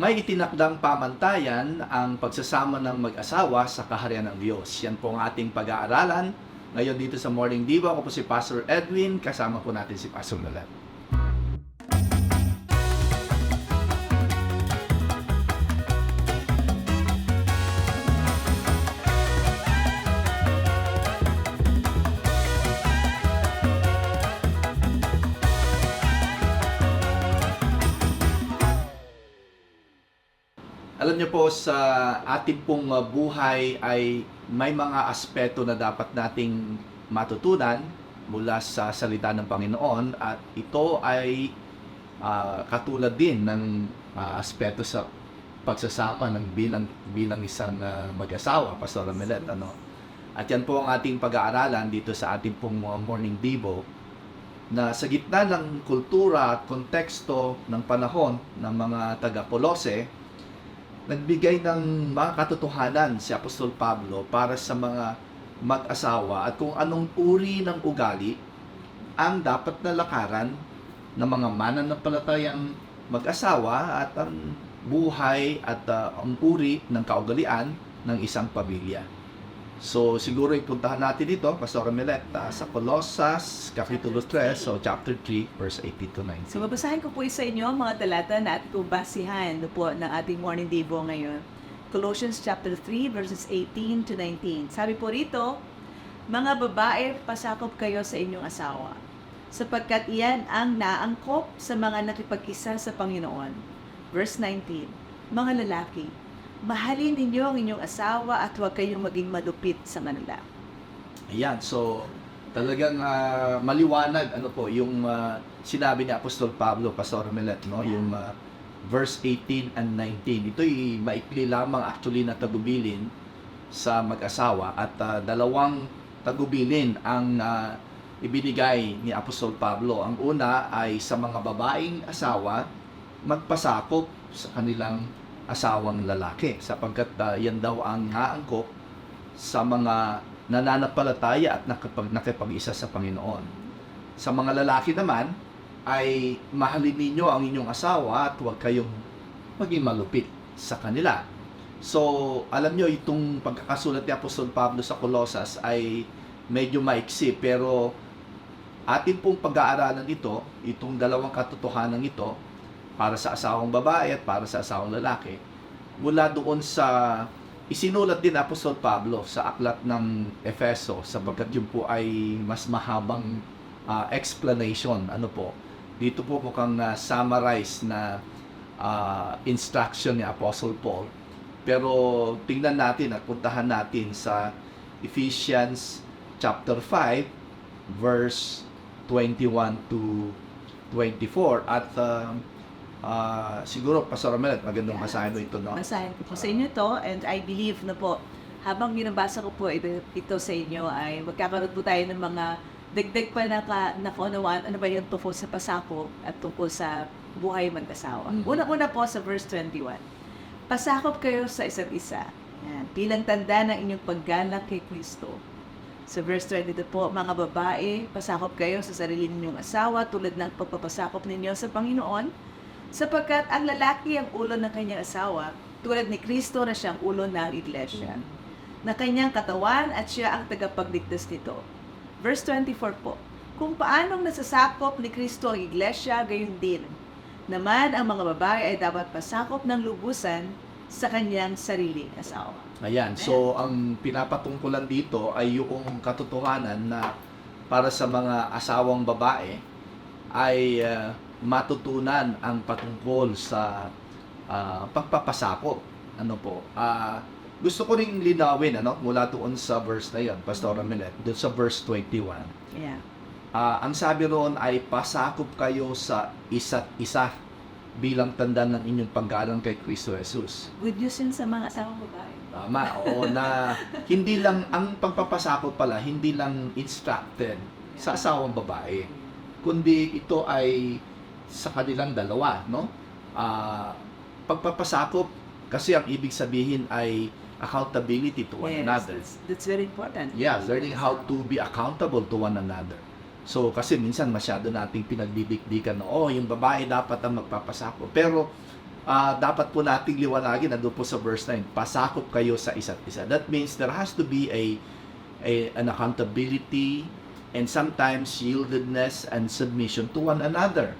may itinakdang pamantayan ang pagsasama ng mag-asawa sa kaharian ng Diyos. Yan po ang ating pag-aaralan. Ngayon dito sa Morning Diva, ako po si Pastor Edwin, kasama po natin si Pastor Lalat. Sa ating pong uh, buhay ay may mga aspeto na dapat nating matutunan mula sa salita ng Panginoon at ito ay ah, katulad din ng ah, aspeto sa pagsasama ng bilang bilang isang ah, mag-asawa, Pastor Melet, ano. At yan po ang ating pag-aaralan dito sa ating pong uh, morning devo na sa gitna ng kultura at konteksto ng panahon ng mga taga-Kolose, nagbigay ng mga katotohanan si Apostol Pablo para sa mga mag-asawa at kung anong uri ng ugali ang dapat na lakaran ng mga mananampalatayang mag-asawa at ang buhay at uh, ang uri ng kaugalian ng isang pamilya. So, siguro ipuntahan natin dito, Pastor Milet, uh, sa Colossus, Kapitulo 3, so chapter 3, verse 18 to 19. So, babasahin ko po sa inyo ang mga talata na ating basihan po ng ating morning devo ngayon. Colossians chapter 3 verses 18 to 19. Sabi po rito, Mga babae, pasakop kayo sa inyong asawa, sapagkat iyan ang naangkop sa mga nakipag-isa sa Panginoon. Verse 19, Mga lalaki, mahalin ninyo ang inyong asawa at huwag kayong maging malupit sa kanila. Ayan, so talagang ah, maliwanag ano po yung ah, sinabi ni Apostol Pablo Pastor Milet no? Yung ah, verse 18 and 19 ito'y maikli lamang actually na tagubilin sa mag-asawa at ah, dalawang tagubilin ang ah, ibinigay ni Apostol Pablo. Ang una ay sa mga babaeng asawa magpasakop sa kanilang asawang lalaki sapagkat ah, yan daw ang naangkop sa mga nananampalataya at nakipag, nakipag-isa sa Panginoon. Sa mga lalaki naman, ay mahalin ninyo ang inyong asawa at huwag kayong maging malupit sa kanila. So, alam nyo, itong pagkakasulat ni Apostol Pablo sa Colossus ay medyo maiksi, pero atin pong pag-aaralan ito, itong dalawang katotohanan ito, para sa asawang babae at para sa asawang lalaki, mula doon sa isinulat din Apostol Pablo sa aklat ng Efeso sapagkat yun po ay mas mahabang ah, explanation. Ano po? Dito po mukhang na summarize na ah, instruction ni Apostle Paul. Pero tingnan natin at puntahan natin sa Ephesians chapter 5 verse 21 to 24 at ah, ah, siguro Pastor Melet magandang Yeah. basahin mo ito no Basahin ko po sa inyo to and I believe na po habang binabasa ko po ito, ito sa inyo ay magkakaroon po tayo ng mga dagdag pa na ka, nakunawaan ano ba yung tungkol sa pasakop at tungkol sa buhay mag-asawa. Mhm. Una-una po sa verse 21. Pasakop kayo sa isa't isa. Yan, bilang tanda ng inyong pagganap kay Kristo. Sa verse 22 po, mga babae, pasakop kayo sa sarili ninyong asawa tulad ng pagpapasakop ninyo sa Panginoon sapagkat ang lalaki ang ulo ng kanyang asawa tulad ni Kristo na siyang ulo ng iglesia na kanyang katawan at siya ang tagapagligtas nito. Verse 24 po, kung paanong nasasakop ni Kristo ang iglesia, gayon din. Naman ang mga babae ay dapat pasakop ng lubusan sa kanyang sariling asawa. Ayan, so ang pinapatungkulan dito ay yung katotohanan na para sa mga asawang babae ay ah, matutunan ang patungkol sa ah, pagpapasakop. Ano po? Ah, gusto ko ring linawin ano mula doon sa verse na 'yon, Pastor Milet, doon sa verse 21. Yeah. Ah, ang sabi roon ay pasakop kayo sa isa't isa bilang tanda ng inyong paggalang kay Kristo Jesus. Good news yun sa mga asawang babae. Tama, oo na hindi lang ang pagpapasakop pala, hindi lang instructed sa asawang babae, kundi ito ay sa kanilang dalawa, no? Ah, pagpapasakop kasi ang ibig sabihin ay accountability to one Yes, another. that's, that's very important. Yeah, learning how to be accountable to one another. So, kasi minsan masyado nating pinagbibigdikan na, oh, yung babae dapat ang magpapasakop. Pero, ah, dapat po nating liwanagin, nandun po sa verse 9, pasakop kayo sa isa't isa. That means there has to be a, a an accountability and sometimes yieldedness and submission to one another.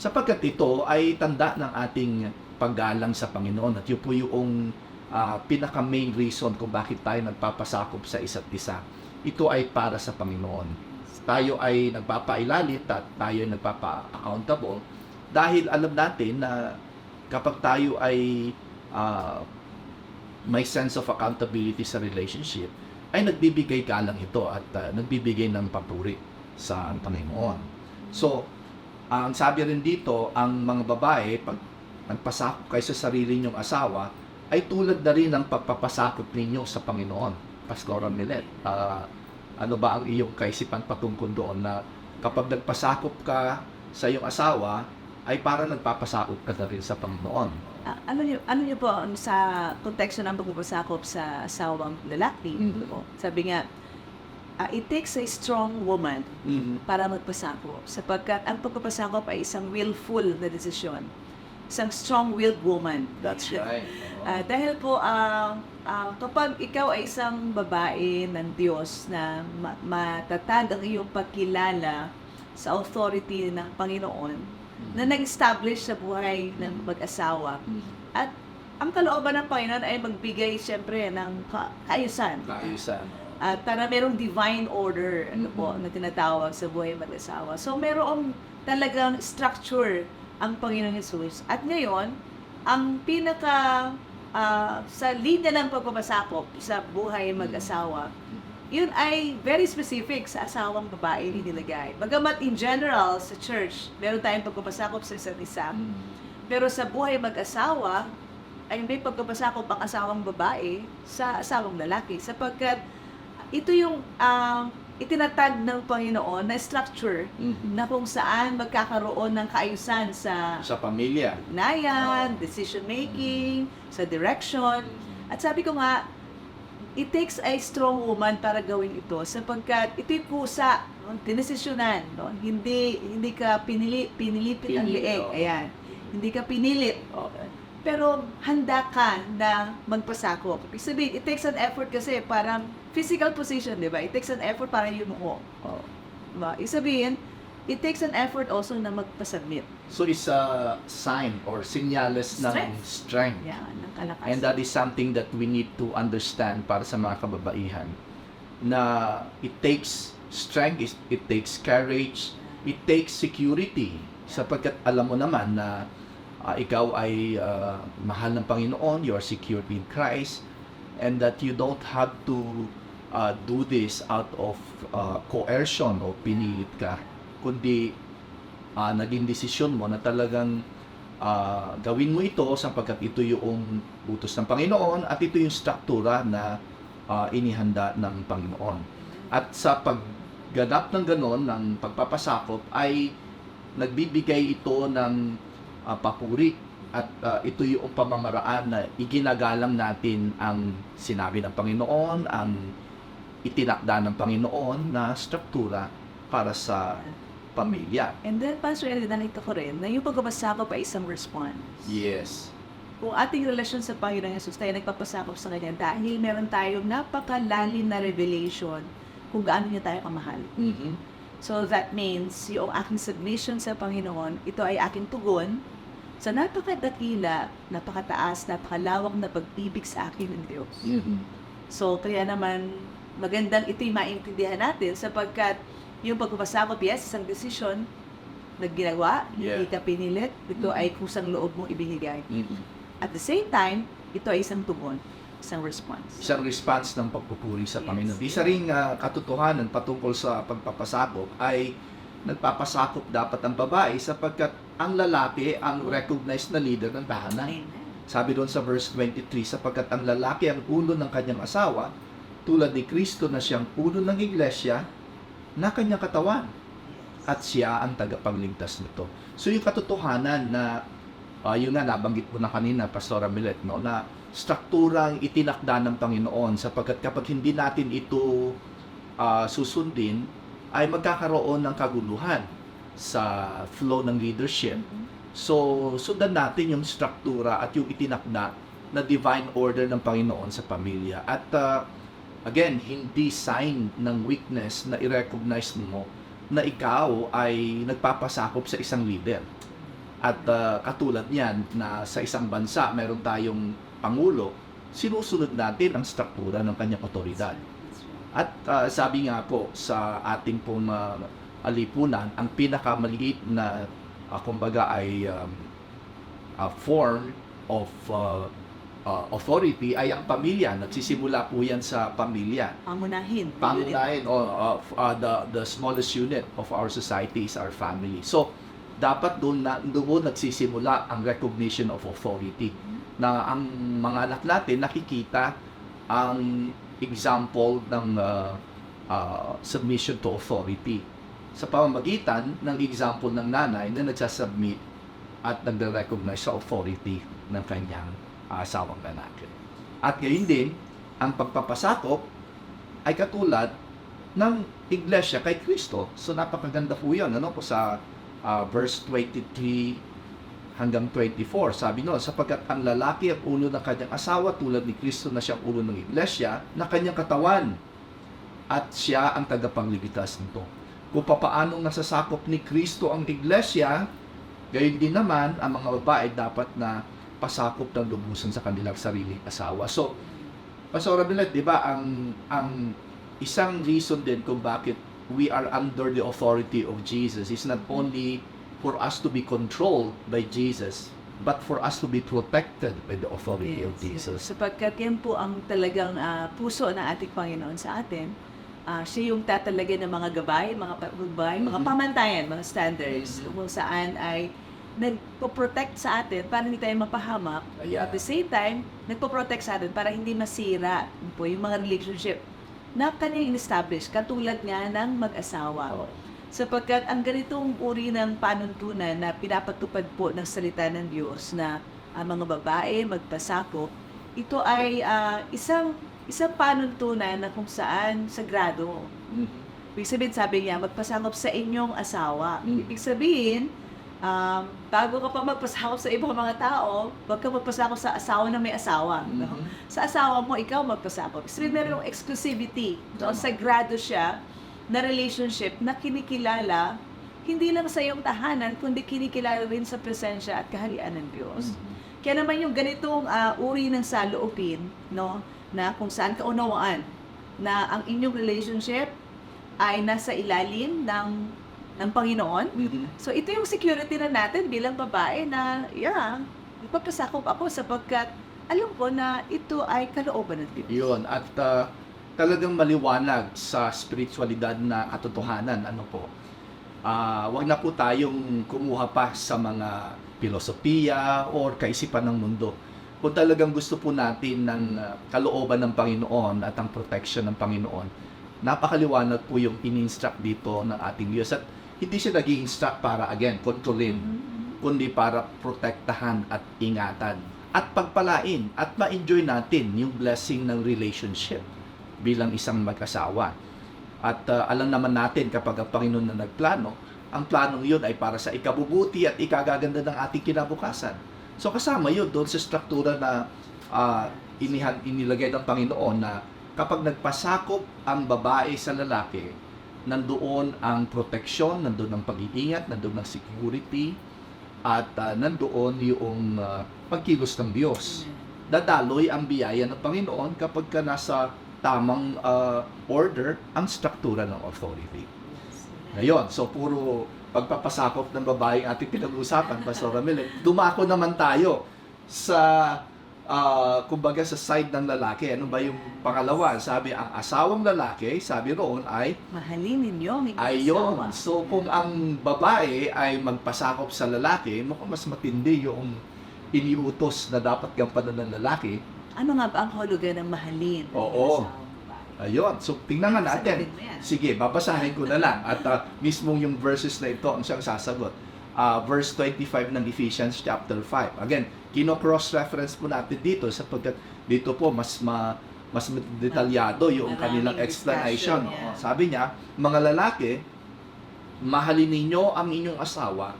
Sapagkat ito ay tanda ng ating paggalang sa Panginoon at yun po yung ah, pinaka-main reason kung bakit tayo nagpapasakop sa isa't isa. Ito ay para sa Panginoon. Tayo ay nagpapailalit at tayo ay nagpapa-accountable dahil alam natin na kapag tayo ay ah, may sense of accountability sa relationship, ay nagbibigay galang ito at ah, nagbibigay ng papuri sa Panginoon. So, ang sabi rin dito, ang mga babae, pag nagpasakop kayo sa sarili ninyong asawa, ay tulad na rin ng pagpapasakop ninyo sa Panginoon. Pastora Milet, ah, ano ba ang iyong kaisipan patungkol doon na kapag nagpasakop ka sa iyong asawa, ay para nagpapasakop ka na rin sa Panginoon. Ah, ano niyo ano niyo po sa konteksto ng pagpapasakop sa asawang lalaki? Mhm. po? Sabi nga, ah, it takes a strong woman Mhm. para magpasakop sapagkat ang pagpapasakop ay isang willful na desisyon. Isang strong-willed woman. That's right. Ah, dahil po, ah, ah, kapag ikaw ay isang babae ng Diyos na ma- matatag ang iyong pagkilala sa authority ng Panginoon na nag-establish sa buhay ng mag-asawa. At ang kalooban ng Panginoon ay magbigay siyempre ng ka- kaayusan. Kaayusan. At para merong divine order ano po, na tinatawag sa buhay mag-asawa. So merong talagang structure ang Panginoon Jesus. At ngayon, ang pinaka ah, sa linya ng pagpapasakop sa buhay mag-asawa, yun ay very specific sa asawang babae nilagay. Bagamat in general sa church, meron tayong pagpapasakop sa isa't isa. Pero sa buhay mag-asawa, ay may pagpapasakop ang asawang babae sa asawang lalaki. Sapagkat ito yung ah, itinatag ng Panginoon na structure Mhm. na kung saan magkakaroon ng kaayusan sa Sa pamilya. ugnayan, decision making, sa direction. At sabi ko nga, it takes a strong woman para gawin ito sapagkat ito'y kusa, no? dinesisyonan, no? hindi hindi ka pinili pinilipit ang Pinili, leeg. oo. Ayan. Hindi ka pinilit. Pero handa ka na magpasakop. Ibig sabihin, it takes an effort kasi parang physical position, di ba? It takes an effort para yumuko. Oh. Diba? Ibig sabihin, it takes an effort also na magpasubmit. So it's a sign or senyales ng Strength. strength. Yan, ng kalakasan. And that is something that we need to understand para sa mga kababaihan na it takes strength, it takes courage, it takes security sapagkat alam mo naman na ah, ikaw ay ah, mahal ng Panginoon, you are secured in Christ and that you don't have to ah, do this out of ah, coercion o pinilit ka kundi ah, naging desisyon mo na talagang ah, gawin mo ito sapagkat ito yung utos ng Panginoon at ito yung struktura na ah, inihanda ng Panginoon. At sa pagganap ng ganon, ng pagpapasakop, ay nagbibigay ito ng ah, papuri at ah, ito yung pamamaraan na iginagalang natin ang sinabi ng Panginoon, ang itinakda ng Panginoon na struktura para sa pamilya. And then, Pastor Eddie, nalito ko rin na yung pagpapasakop ay isang response. Yes. Kung ating relasyon sa Panginoon Jesus, tayo nagpapasakop sa Kanya dahil meron tayong napakalalim na revelation kung gaano niya tayo kamahal. Mhm. So that means, yung aking submission sa Panginoon, ito ay aking tugon sa napakadakila, napakataas, napakalawak na pag-ibig sa akin ng Diyos. Mhm. So, kaya naman, magandang ito'y maintindihan natin sapagkat yung pagpapasakop, yes, isang desisyon na ginawa, Yeah. hindi ka pinilit, ito ay kusang loob mong ibinigay. Mhm. At the same time, ito ay isang tugon, isang response. Isang response ng pagpupuri sa Yes. Panginoon. Isa ring ah, katotohanan patungkol sa pagpapasakop ay nagpapasakop dapat ang babae sapagkat ang lalaki ang recognized na leader ng tahanan. Sabi doon sa verse 23, sapagkat ang lalaki ang ulo ng kanyang asawa, tulad ni Kristo na siyang ulo ng iglesia na kanyang katawan. At siya ang tagapagligtas nito. So yung katotohanan na, ah, yun nga nabanggit mo na kanina, Pastora Milet, no, na strukturang itinakda ng Panginoon sapagkat kapag hindi natin ito ah, susundin, ay magkakaroon ng kaguluhan sa flow ng leadership So, sundan natin yung struktura at yung itinakda na divine order ng Panginoon sa pamilya. At uh, again, hindi sign ng weakness na i-recognize mo na ikaw ay nagpapasakop sa isang leader. At uh, katulad niyan na sa isang bansa meron tayong pangulo, sinusunod natin ang struktura ng kanyang otoridad. At uh, sabi nga po sa ating pong uh, alipunan, ang pinakamaliit na uh, kumbaga ay um, a form of uh, uh, authority ay ang pamilya. Nagsisimula po yan sa pamilya. Pangunahin. Pangunahin o uh, uh, the the smallest unit of our society is our family. So dapat doon na doon nagsisimula ang recognition of authority na ang mga anak natin nakikita ang example ng uh, uh, submission to authority sa pamamagitan ng example ng nanay na nagsasubmit at nagre-recognize sa authority ng kanyang uh, asawang lalaki. At gayon din, ang pagpapasakop ay katulad ng iglesia kay Kristo. So napakaganda po yun. Ano po sa uh, verse 23 hanggang 24. Sabi no, sapagkat ang lalaki ang ulo ng kanyang asawa tulad ni Kristo na siyang ulo ng iglesia na kanyang katawan at siya ang tagapagligtas nito. Kung papaanong nasasakop ni Kristo ang iglesia, gayon din naman ang mga babae dapat na pasakop ng lubusan sa kanilang sariling asawa. So, Pastor Rabilet, di ba, ang, ang isang reason din kung bakit we are under the authority of Jesus is not only for us to be controlled by Jesus, but for us to be protected by the authority of Yes, Jesus. Sapagkat yan po ang talagang ah, puso ng ating Panginoon sa atin. Ah, siya yung tatalaga ng mga gabay, mga gabay, mga Mhm. pamantayan, mga standards, Mhm. kung saan ay nagpo-protect sa atin para hindi tayo mapahamak. Ayan. At the same time, nagpo-protect sa atin para hindi masira po yung mga relationship na kanyang in-establish, katulad nga ng mag-asawa. Sapagkat ang ganitong uri ng panuntunan na pinapatupad po ng salita ng Diyos na ang mga babae magpasakop, ito ay ah, isang isang panuntunan na kung saan sagrado. Mhm. Ibig sabihin, sabi niya, magpasakop sa inyong asawa. Mm. Ibig sabihin, um, bago ka pa magpasakop sa ibang mga tao, wag ka magpasakop sa asawa na may asawa. no? Mhm. Sa asawa mo, ikaw magpasakop. Sabihin, meron yung exclusivity. No? Sagrado siya na relationship na kinikilala hindi lang sa iyong tahanan, kundi kinikilala rin sa presensya at kaharian ng Diyos. Mhm. Kaya naman yung ganitong ah, uri ng saloobin, no, na kung saan kaunawaan na ang inyong relationship ay nasa ilalim ng ng Panginoon. Mhm. So ito yung security na natin bilang babae na yeah, ipapasakop ako sapagkat alam ko na ito ay kalooban ng Diyos. Yun. At uh, talagang maliwanag sa spiritualidad na katotohanan. Ano po? Ah, wag na po tayong kumuha pa sa mga filosofiya or kaisipan ng mundo. Kung talagang gusto po natin ng uh, kalooban ng Panginoon at ang protection ng Panginoon, napakaliwanag po yung in-instruct dito ng ating Diyos. At hindi siya nag instruct para, again, kontrolin, kundi para protektahan at ingatan at pagpalain at ma-enjoy natin yung blessing ng relationship bilang isang mag-asawa. At uh, alam naman natin kapag ang Panginoon na nagplano, ang planong yun ay para sa ikabubuti at ikagaganda ng ating kinabukasan. So kasama yun doon sa struktura na uh, inihan, inilagay ng Panginoon na kapag nagpasakop ang babae sa lalaki, nandoon ang proteksyon, nandoon ang pag-iingat, nandoon ang security, at uh, nandoon yung uh, pagkilos ng Diyos. Dadaloy ang biyaya ng Panginoon kapag ka nasa tamang uh, order ang struktura ng authority. Ngayon, so puro pagpapasakop ng babae ang ating pinag-uusapan, Pastor Ramil. Dumako naman tayo sa, ah, kumbaga sa side ng lalaki. Ano ba yung pangalawa? Sabi, ang asawang lalaki, sabi roon ay Mahalin ninyo ang inyong asawa. So, kung ang babae ay magpasakop sa lalaki, mukhang mas matindi yung iniutos na dapat gampanan ng lalaki. Ano nga ba ang hulugan ng mahalin? ng Oo. asawang babae? Ayun. So, tingnan nga natin. Sagutin mo yan. Sige, babasahin ko na lang. At uh, mismong yung verses na ito ang siyang sasagot. Uh, verse 25 ng Ephesians chapter 5. Again, kino-cross-reference po natin dito sapagkat dito po mas ma, mas detalyado yung Maraming kanilang explanation. yeah. Sabi niya, mga lalaki, mahalin ninyo ang inyong asawa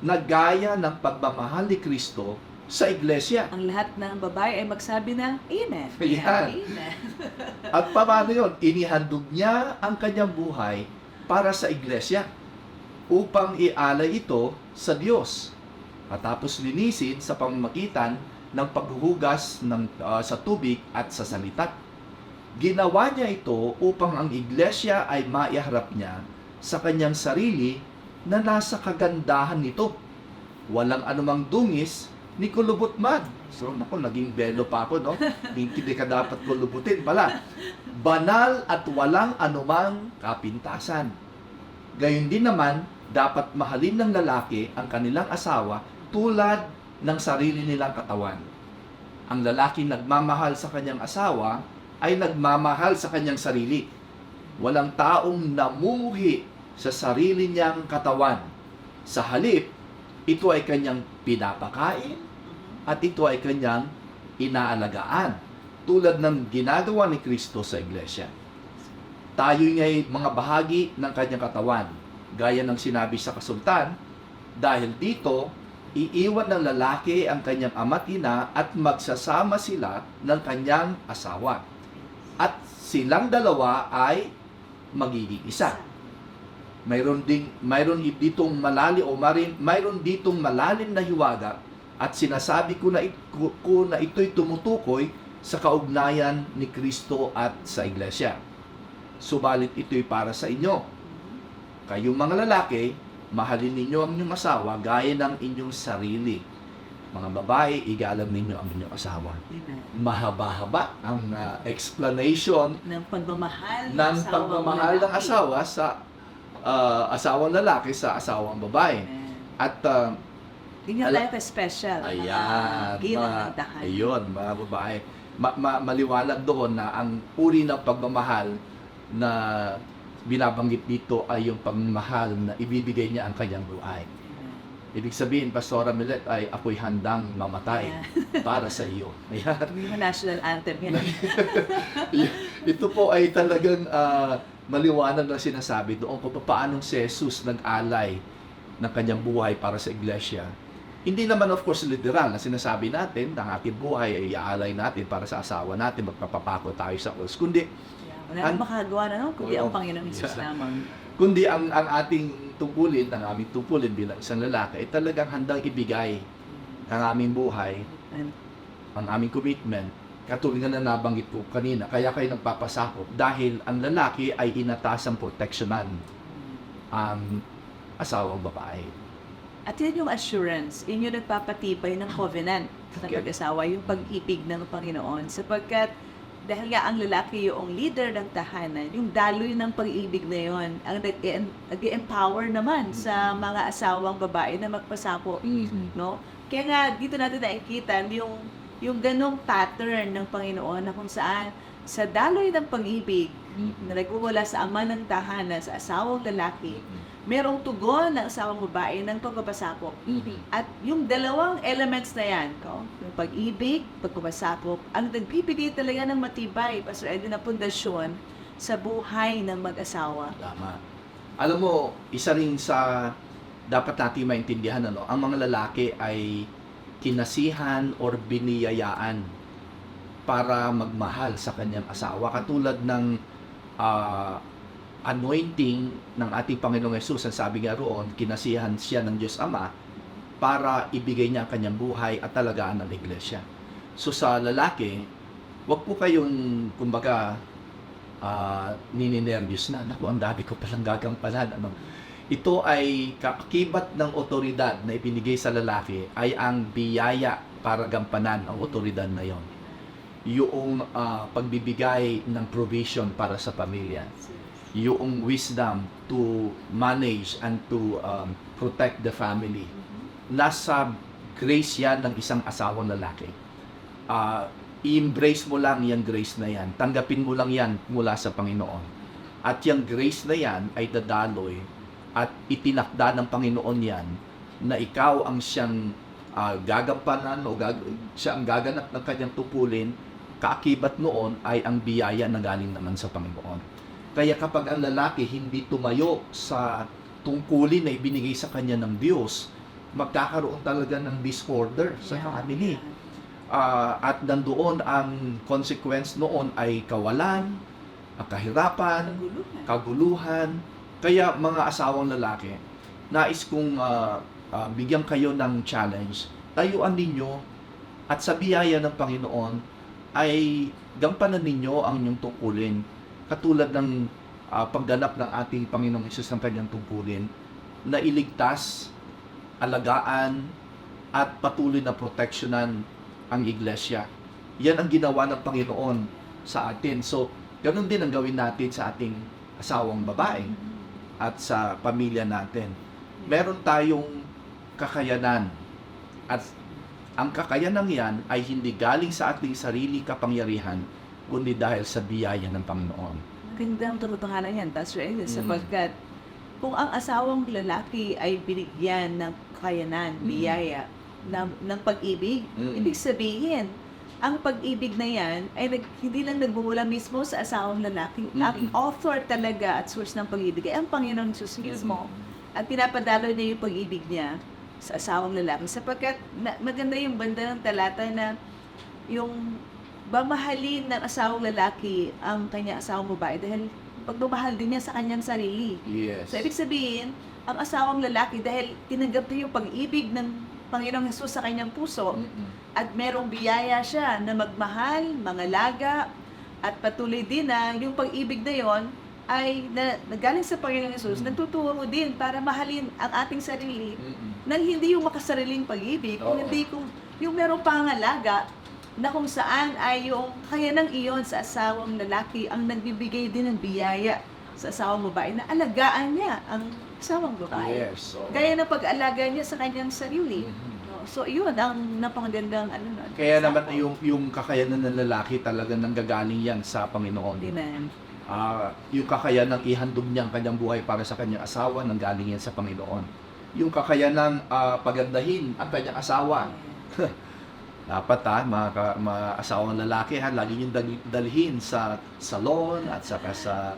na gaya ng pagmamahal ni Kristo sa iglesia. Ang lahat ng babae ay magsabi ng Amen. Ayan. Amen. At paano yun? Inihandog niya ang kanyang buhay para sa iglesia upang ialay ito sa Diyos. Matapos linisin sa pamamagitan ng paghuhugas ng, ah, sa tubig at sa salita. Ginawa niya ito upang ang iglesia ay maiharap niya sa kanyang sarili na nasa kagandahan nito. Walang anumang dungis ni kulubot man. So, naku, naging belo pa ako, no? Hindi ka dapat kulubutin pala. Banal at walang anumang kapintasan. Gayon din naman, dapat mahalin ng lalaki ang kanilang asawa tulad ng sarili nilang katawan. Ang lalaki nagmamahal sa kanyang asawa ay nagmamahal sa kanyang sarili. Walang taong namumuhi sa sarili niyang katawan. Sa halip, ito ay kanyang pinapakain at ito ay kanyang inaalagaan tulad ng ginagawa ni Kristo sa iglesia. Tayo ay mga bahagi ng kanyang katawan, gaya ng sinabi sa kasultan, dahil dito, iiwan ng lalaki ang kanyang ama't ina at magsasama sila ng kanyang asawa. At silang dalawa ay magiging isa. Mayroon ding mayroon ditong malalim o marin, mayroon ditong malalim na hiwaga at sinasabi ko na, it, ko, ko na ito'y tumutukoy sa kaugnayan ni Kristo at sa iglesia. Subalit ito'y para sa inyo. Kayong mga lalaki, mahalin ninyo ang inyong asawa gaya ng inyong sarili. Mga babae, igalang ninyo ang inyong asawa. Mahaba-haba ang ah, explanation Ng pagmamahal ng asawang pagmamahal ng asawa sa ah, asawang lalaki sa asawang babae. Amen. At yung Ala- life special. Ayan. Mga- ng. Ayun, mga babae. Ma- ma- maliwanag doon na ang uri ng pagmamahal na binabanggit dito ay yung pagmamahal na ibibigay niya ang kanyang buhay. Ibig sabihin, Pastora Milet, ay ako'y handang mamatay para sa iyo. Ayan. National anthem yan. Ito po ay talagang ah, maliwanag na sinasabi doon kung paano si Jesus nag-alay ng kanyang buhay para sa iglesia. Hindi naman of course literal na sinasabi natin na ang ating buhay ay iaalay natin para sa asawa natin, magpapapako tayo sa cross. Kundi, Wala An- nang makagawa na no? Kundi Oo. ang Panginoong Isus Yeah. lamang. kundi ang, ang ating tungkulin, ang aming tungkulin bilang isang lalaki ay talagang handang ibigay ang aming buhay, And, ang aming commitment, katulad na nabanggit ko kanina, kaya kayo nagpapasakop dahil ang lalaki ay inatasang proteksyonan ang asawang babae. at yan yung assurance, yun yung nagpapatibay ng covenant ng Okay. pag-asawa, yung pag-ibig ng Panginoon. Sapagkat dahil nga ang lalaki yung leader ng tahanan, yung daloy ng pag-ibig na yon ang nag-empower naman sa mga asawang babae na magpasapo. No? Kaya nga, dito natin nakikita yung, yung ganong pattern ng Panginoon na kung saan sa daloy ng pag-ibig na nagmumula sa ama ng tahanan, sa asawang lalaki, merong tugon ng asawang babae ng pagpapasakop. At yung dalawang elements na yan, ko, yung pag-ibig, pagpapasakop, ang nagbibigay talaga ng matibay, Pastor Eddie, na pundasyon sa buhay ng mag-asawa. Tama. Alam mo, isa rin sa dapat natin maintindihan, ano, ang mga lalaki ay kinasihan or biniyayaan para magmahal sa kanyang asawa. Katulad ng ah, anointing ng ating Panginoong Yesus, ang sabi nga roon, kinasihan siya ng Diyos Ama para ibigay niya ang kanyang buhay at talagaan ng iglesia. So sa lalaki, wag po kayong, kumbaga, ah nininervyos na. Naku, ang dami ko palang gagampanan. Ano? Ito ay kaakibat ng otoridad na ibinigay sa lalaki ay ang biyaya para gampanan ang otoridad na yon. Yung ah, pagbibigay ng provision para sa pamilya. Yung wisdom to manage and to um, protect the family. Nasa grace yan ng isang asawang lalaki. Ah, i-embrace mo lang yung grace na yan. Tanggapin mo lang yan mula sa Panginoon. At yung grace na yan ay dadaloy at itinakda ng Panginoon yan na ikaw ang siyang ah, gagampanan o gag- siya ang gaganap ng kanyang tupulin, kaakibat noon ay ang biyaya na galing naman sa Panginoon. Kaya kapag ang lalaki hindi tumayo sa tungkulin na ibinigay sa kanya ng Diyos, magkakaroon talaga ng disorder sa Yeah. family. Ah, at nandoon ang consequence noon ay kawalan, ah, kahirapan, Kaguluhan. kaguluhan. Kaya mga asawang lalaki, nais kong ah, ah, bigyan kayo ng challenge. Tayuan ninyo at sa biyaya ng Panginoon ay gampanan ninyo ang inyong tungkulin. Katulad ng ah, pagganap ng ating Panginoong Isus ng kanyang tungkulin na iligtas, alagaan, at patuloy na proteksyonan ang iglesia. Yan ang ginawa ng Panginoon sa atin. So, ganun din ang gawin natin sa ating asawang babae at sa pamilya natin. Meron tayong kakayanan at ang kakayanan yan ay hindi galing sa ating sarili kapangyarihan kundi dahil sa biyaya ng Panginoon. Magandang turutuhanan yan, Pastor Ellis, Mm. sapagkat kung ang asawang lalaki ay binigyan ng kakayanan, Mm. biyaya, ng, ng pag-ibig, Mm. ibig sabihin, ang pag-ibig na yan ay nag, hindi lang nagmumula mismo sa asawang lalaki. Mm. Ang author talaga at source ng pag-ibig ay ang Panginoon Jesus mismo. At pinapadalo niya yung pag-ibig niya sa asawang lalaki. Sapagkat na, maganda yung banda ng talata na yung mamahalin ng asawang lalaki ang kanyang asawang babae dahil pagmamahal din niya sa kanyang sarili. Yes. So, ibig sabihin, ang asawang lalaki dahil tinanggap niya yung pag-ibig ng Panginoong Jesus sa kanyang puso Mm-mm. at merong biyaya siya na magmahal, mangalaga, at patuloy din na yung pag-ibig na yon ay na, nagaling sa Panginoong Jesus, Mm. nagtuturo din para mahalin ang ating sarili Mm-mm. nang hindi yung makasariling pag-ibig, kung Oo. hindi kung yung merong pangalaga na kung saan ay yung kaya ng iyon sa asawang lalaki ang nagbibigay din ng biyaya sa asawang babae na alagaan niya ang asawang babae. Yes. So, Gaya ng pag-alaga niya sa kanyang sarili. Mhm. No? So, yun ang napakagandang ano nun. Kaya naman yung yung kakayanan ng lalaki talaga nanggagaling yan sa Panginoon. Amen. Ah, yung kakayanang ihandog niya ang kanyang buhay para sa kanyang asawa nanggaling yan sa Panginoon. Yung kakayanang ah, pagandahin ang kanyang asawa. Dapat ha, mga, ka- mga asawang lalaki ha, lagi niyong dal- dalhin sa salon at saka sa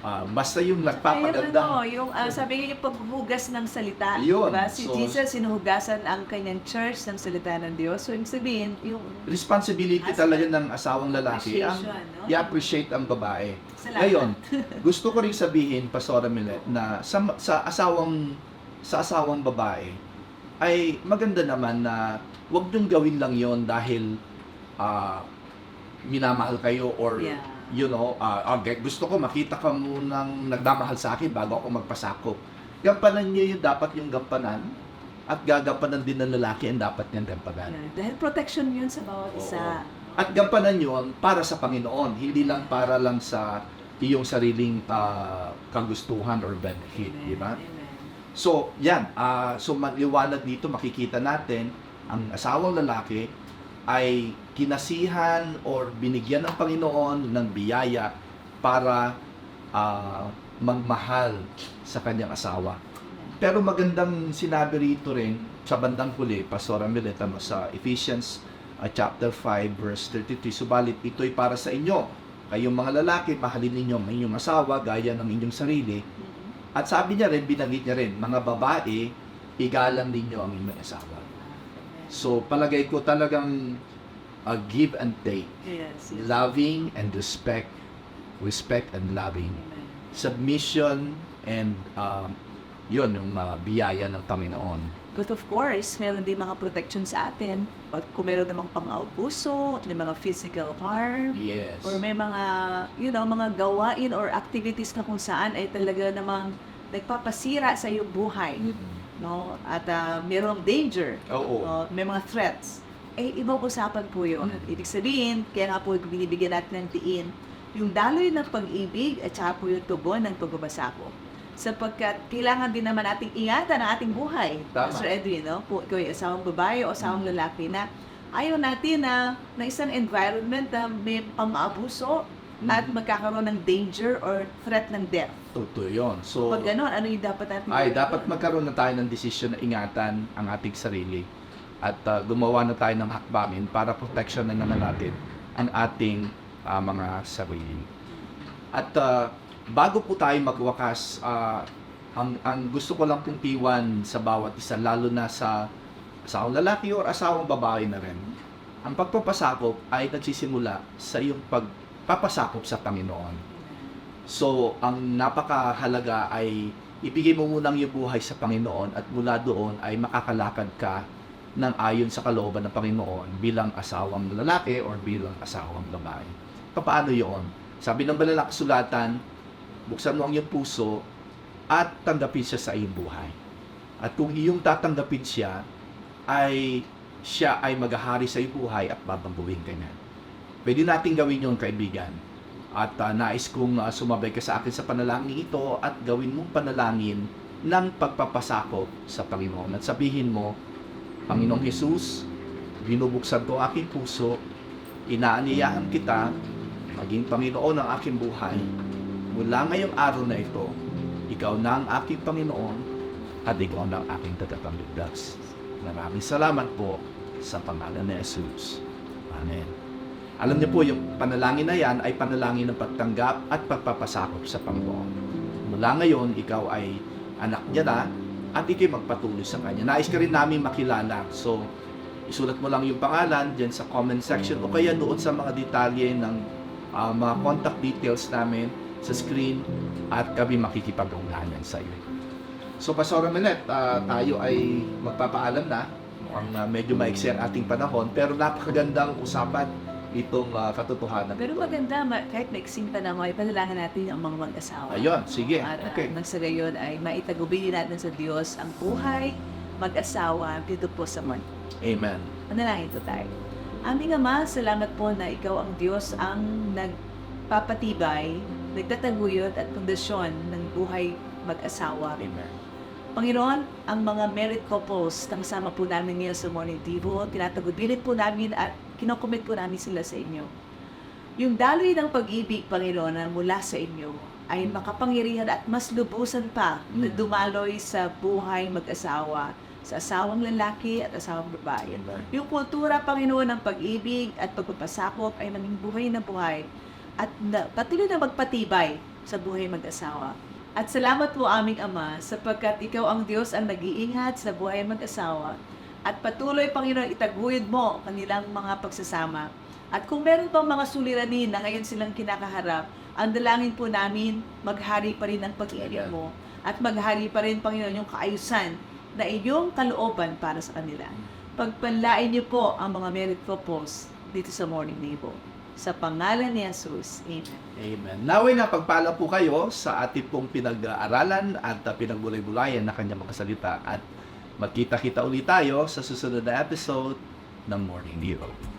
ah, basta yung Ayun, nagpapaganda. ano, yung, ah, sabi nga yung paghuhugas ng salita. Yun. Diba? Si So- Jesus, sinuhugasan ang kanyang church ng salita ng Diyos. So, ibig sabihin, yung Responsibility As- talaga ng asawang lalaki ang no? i-appreciate ang babae. Salamat. Ngayon, gusto ko rin sabihin, Pastora Milet, na sa, sa asawang sa asawang babae, ay maganda naman na wag niyong gawin lang yon dahil ah, minamahal kayo or Yeah. you know, ah, okay, gusto ko makita ka munang nagmamahal sa akin bago ako magpasakop. Gampanan niyo yung dapat yung gampanan at gagampanan din ng lalaki ang dapat niyang gampanan. Yeah, Dahil protection yun sa bawat Oo. isa. At gampanan yon para sa Panginoon, hindi lang para lang sa iyong sariling ah, kagustuhan or benefit, di ba? So, yan. ah so, maliwanag dito, makikita natin, ang asawang lalaki ay kinasihan or binigyan ng Panginoon ng biyaya para ah, magmahal sa kanyang asawa. Pero magandang sinabi rito rin sa bandang huli, Pastor Amelet, ano, sa Ephesians uh, chapter 5 verse 33, subalit ito'y para sa inyo. Kayong mga lalaki, mahalin ninyo ang inyong asawa gaya ng inyong sarili. At sabi niya rin, binanggit niya rin, mga babae, igalang ninyo ang inyong asawa. So palagay ko talagang uh, give and take. Yes, yes. Loving and respect. Respect and loving. Amen. Submission and um, yun, yung uh, biyaya ng Panginoon. But of course, meron din mga protection sa atin. Pag kung meron namang pang-abuso, may mga physical harm, Yes. or may mga, you know, mga gawain or activities na kung saan ay talaga namang nagpapasira sa iyong buhay. Mm-mm. No? At ah, merong danger. Oo. No? May mga threats. Eh, ibang usapan po yun. Mm. Ibig sabihin, kaya nga po binibigyan natin ng diin, yung daloy ng pag-ibig at saka po yung tugon ng pagbabasako. Sapagkat kailangan din naman nating ingatan ang ating buhay. Tama. Sir Edwin, no? Po, ikaw ay asawang babae o asawang lalaki na ayaw natin na, na isang environment na may pang-aabuso at Mhm. magkakaroon ng danger or threat ng death. Totoo yun. So, Pag gano'n, ano yung dapat natin ay dapat magkaroon na tayo ng desisyon na ingatan ang ating sarili at uh, gumawa na tayo ng hakbangin para protection na naman natin ang ating uh, mga sarili. At uh, bago po tayo magwakas, uh, ang, ang gusto ko lang pong tiwan sa bawat isa, lalo na sa asawang lalaki or asawang babae na rin. Ang pagpapasakop ay nagsisimula sa iyong pagpapasakop sa Panginoon. So, ang napakahalaga ay ibigay mo munang iyong buhay sa Panginoon at mula doon ay makakalakad ka ng ayon sa kalooban ng Panginoon bilang asawang lalaki or bilang asawang babae. Paano yun? Sabi ng banal na kasulatan, buksan mo ang iyong puso at tanggapin siya sa iyong buhay. At kung iyong tatanggapin siya, ay siya ay maghahari sa iyong buhay at babaguhin ka niya. Pwede natin gawin yun, kaibigan. At ah, nais kong ah, sumabay ka sa akin sa panalangin ito at gawin mong panalangin ng pagpapasakop sa Panginoon. At sabihin mo, Panginoong Jesus, binubuksan ko aking puso, inaaniyahan kita, maging Panginoon ng aking buhay. Mula ngayong araw na ito, ikaw na ang aking Panginoon at ikaw na ang aking tagapagligtas. Maraming salamat po sa pangalan ni Jesus. Amen. Alam niyo po, yung panalangin na yan ay panalangin ng pagtanggap at pagpapasakop sa Panginoon. Mula ngayon, ikaw ay anak niya na at ikay magpatuloy sa Kanya. Nais ka rin namin makilala. So, isulat mo lang yung pangalan dyan sa comment section o kaya doon sa mga detalye ng ah, mga contact details namin sa screen at kami makikipag-ugnayan sa iyo. So, Pastora Menet, ah, tayo ay magpapaalam na. Mukhang ah, medyo maiksi ang ating panahon, pero napakagandang usapan itong ah, katotohanan. Pero ito. maganda, ma- kahit maiksing pa naman, ipanalangin natin ang mga mag-asawa. Ayun, sige. At Okay. uh, nang sa gayon ay maitagubili natin sa Diyos ang buhay, mag-asawa, dito po sa mon. Amen. Manalangin po tayo. Aming Ama, salamat po na Ikaw ang Diyos ang nagpapatibay, nagtataguyod at pundasyon ng buhay mag-asawa. Amen. Panginoon, ang mga married couples na kasama po namin ngayon sa Morning Divo, tinatagubilin po namin at kinocommit po namin sila sa inyo. Yung daloy ng pag-ibig, Panginoon, na mula sa inyo ay makapangyarihan at mas lubusan pa na dumaloy sa buhay mag-asawa, sa asawang lalaki at asawang babae. Amen. Yung kultura, Panginoon, ng pag-ibig at pagpapasakop ay maging buhay na buhay at na, patuloy na magpatibay sa buhay mag-asawa. At salamat po aming Ama sapagkat Ikaw ang Diyos ang nag-iingat sa buhay mag-asawa at patuloy, Panginoon, itaguyod mo ang kanilang mga pagsasama. At kung meron pang mga suliranin na ngayon silang kinakaharap, ang dalangin po namin, maghari pa rin ang pag-ibig mo at maghari pa rin, Panginoon, yung kaayusan na iyong kalooban para sa kanila. Pagpanlain niyo po ang mga merit couples dito sa Morning Nebo. Sa pangalan ni Jesus. Amen. Amen. Naway na pagpala po kayo sa ating pong pinag-aaralan at pinagbulay-bulayan na kanyang mga salita at magkita-kita ulit tayo sa susunod na episode ng Morning Hero.